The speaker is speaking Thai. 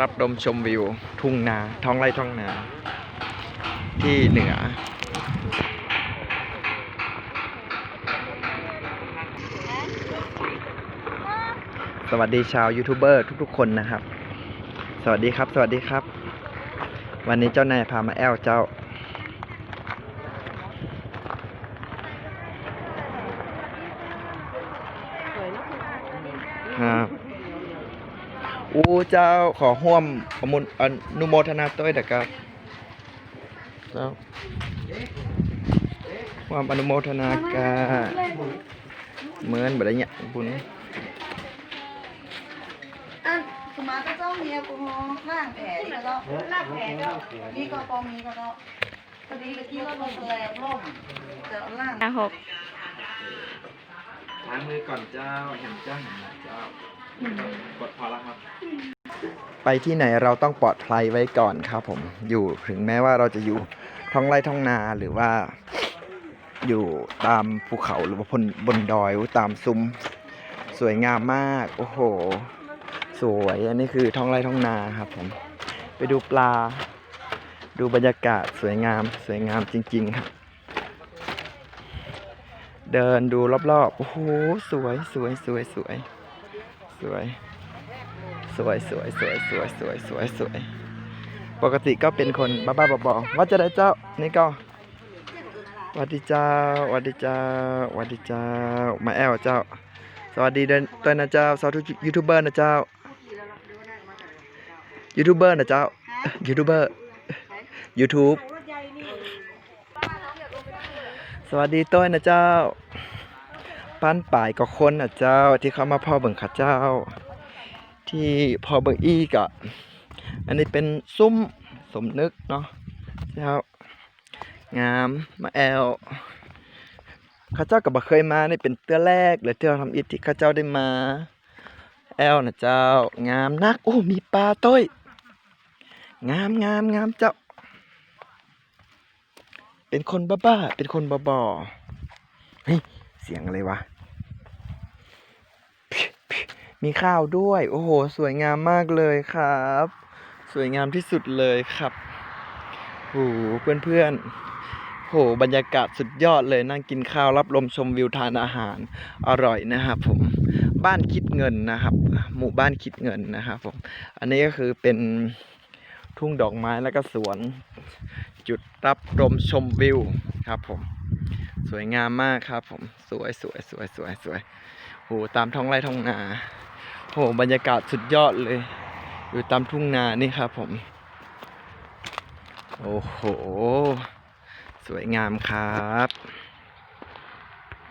รับลมชมวิว ทุ่งนาท้องไร่ท้องนา ที่เหนือ สวัสดีชาวยูทูบเบอร์ทุกๆคนนะครับ สวัสดีครับ สวัสดีครับ วันนี้เจ้านายพามาแอลเจ้าครับ อู้เจ้าขอห่วมอมุนอนุโมทนาต้วยเด็กครับเจ้าความอนุโมทนากาเหมือนแบบนี้บุญอันสมาก็ต้องมีแอลกอฮอล์ล้างแผลนี่ก็ต้องล้างแผลก็มีก็ปองมีก็ต้องพอดีเมื่อกี้เราลงแสลงร่มจะเอาล้างหกล้างมือก่อนเจ้าเห็นเจ้าเห็นไหมเจ้ากดพอแล้วครับ ไปที่ไหนเราต้องปลอดภัยไว้ก่อนครับผมอยู่ถึงแม้ว่าเราจะอยู่ท้องไร่ท้องนาหรือว่า อยู่ตามภูเขาหรือว่าบนบนดอยตามซุ้มสวยงามมาก โอ้โห สวยอันนี้คือท้องไร่ท้องนาครับผมไปดูปลา ดูบรรยากาศสวยงามสวยงามจริง ๆ ครับ เดินดูรอบๆ โอ้โห สวยสวยสวยสวยสวย สวยสวยสวยสวยสวยสวยสวย ปกติก็เป็นคนบ้าๆบอๆว่าจะได้เจ้า นี่ก็หวัสดีเจ้าหวัสดีเจ้าหวัสดีเจ้า มาแอลเจ้า สวัสดีเดินต้นนะเจ้าสวัสดียูทูบเบอร์นะเจ้า ยูทูบเบอร์นะเจ้า ยูทูบเบอร์ ยูทูบสวัสดีต้นนะเจ้า ปั้นป่ายกับคนนะเจ้าที่เขามาพ่อเบิ่งข้าเจ้า ที่พอเบิงอีกอะอันนี้เป็นซุ้มสมนึกเนาะเจ้างามมาแอลข้าเจ้ากับบ่เคยมานี่เป็นเตื้อแรกเลยที่เราทำอิฐที่ข้าเจ้าได้มา แอลนะเจ้างามนักโอ้มีปลาต้ยงามงามงามเจ้า เป็นคนบ้าๆเป็นคนบ้าๆเฮ้ยเสียงอะไรวะ มีข้าวด้วย โอ้โห สวยงามมากเลยครับ สวยงามที่สุดเลยครับโอ้โหเพื่อนๆโหบรรยากาศสุดยอดเลยนั่งกินข้าวรับลมชมวิวทานอาหารอร่อยนะครับผมบ้านคิดเงินนะครับ หมู่บ้านคิดเงินนะครับผมอันนี้ก็คือเป็นทุ่งดอกไม้แล้วก็สวน จุดรับลมชมวิวครับผมสวยงามมากครับผมสวยสวยสวยสวยสวย โหตามท้องไร่ท้องนาโหบรรยากาศสุดยอดเลย อยู่ตามทุ่งนานี่ครับผม โอ้โห สวยงามครับ